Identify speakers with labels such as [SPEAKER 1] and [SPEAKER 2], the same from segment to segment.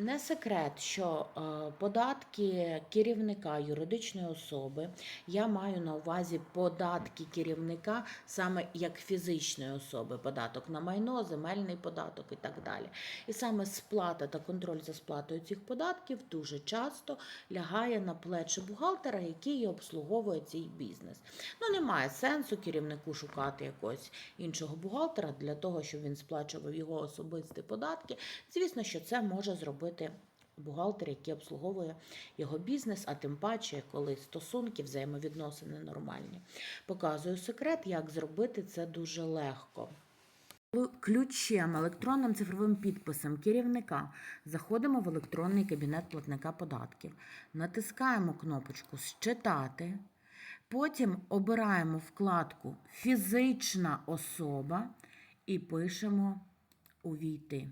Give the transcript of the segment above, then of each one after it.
[SPEAKER 1] Не секрет, що е, податки керівника юридичної особи, я маю на увазі податки керівника саме як фізичної особи, податок на майно, земельний податок і так далі. І саме сплата та контроль за сплатою цих податків дуже часто лягає на плечі бухгалтера, який обслуговує цей бізнес. Ну немає сенсу керівнику шукати якогось іншого бухгалтера для того, щоб він сплачував його особисті податки. Звісно, що це може зробити бухгалтер, який обслуговує його бізнес, а тим паче, коли стосунки, взаємовідносини нормальні. Показую секрет, як зробити це дуже легко. Ключем, електронним цифровим підписом керівника заходимо в електронний кабінет платника податків, натискаємо кнопочку Считати, потім обираємо вкладку Фізична особа і пишемо Увійти.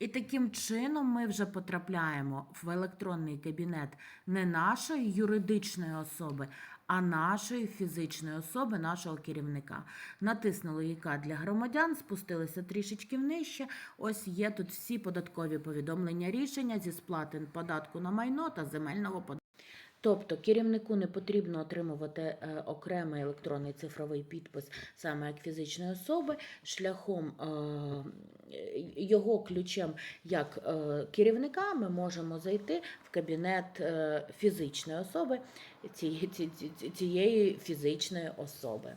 [SPEAKER 1] І таким чином ми вже потрапляємо в електронний кабінет не нашої юридичної особи, а нашої фізичної особи, нашого керівника. Натиснули яка для громадян, спустилися трішечки внижче. Ось є тут всі податкові повідомлення рішення зі сплати податку на майно та земельного податку. Тобто керівнику не потрібно отримувати е, окремий електронний цифровий підпис саме як фізичної особи, шляхом е, його ключем як е, керівника ми можемо зайти в кабінет фізичної особи цієї, ці- ці- цієї фізичної особи.